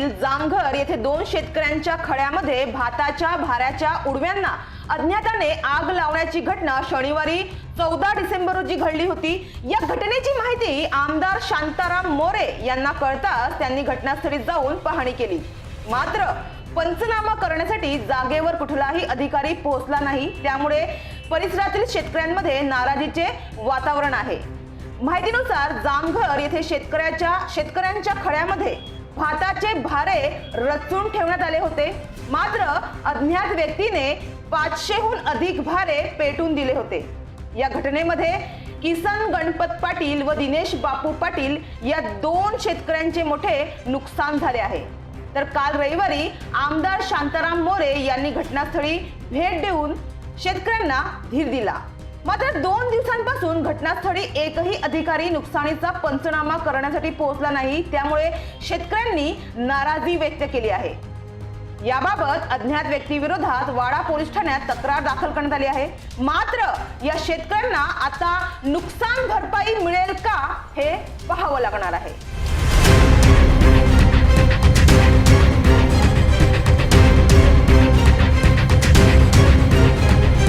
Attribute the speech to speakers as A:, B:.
A: जांघर येथे दोन शेतकऱ्यांच्या खड्यामध्ये भाताच्या भाऱ्याच्या उडव्यांना अज्ञाताने आग लावण्याची घटना शनिवारी चौदा डिसेंबर रोजी घडली होती. या घटनेची माहिती आमदार शांताराम मोरे यांना कळताच त्यांनी घटनास्थळी जाऊन पाहणी केली. मात्र पंचनामा करण्यासाठी जागेवर कुठलाही अधिकारी पोहोचला नाही. त्यामुळे परिसरातील शेतकऱ्यांमध्ये नाराजीचे वातावरण आहे. माहितीनुसार जामघर येथे शेतकऱ्याच्या शेतकऱ्यांच्या खड्यामध्ये भाताचे भारे रचून ठेवण्यात आले होते. मात्र अज्ञात व्यक्तीने पाचशेहून अधिक भारे पेटून दिले होते. या घटनेमध्ये किसन गणपत पाटील व दिनेश बापू पाटील या दोन शेतकऱ्यांचे मोठे नुकसान झाले आहे. तर काल रविवारी आमदार शांताराम मोरे यांनी घटनास्थळी भेट देऊन शेतकऱ्यांना धीर दिला. मात्र दोन दिवसांपासून घटनास्थळी एकही अधिकारी नुकसानीचा पंचनामा करण्यासाठी पोहोचला नाही. त्यामुळे शेतकऱ्यांनी नाराजी व्यक्त केली आहे. याबाबत अज्ञात व्यक्तीविरोधात वाडा पोलीस ठाण्यात तक्रार दाखल करण्यात आली आहे. मात्र या शेतकऱ्यांना आता नुकसान भरपाई मिळेल का हे पाहावं लागणार आहे.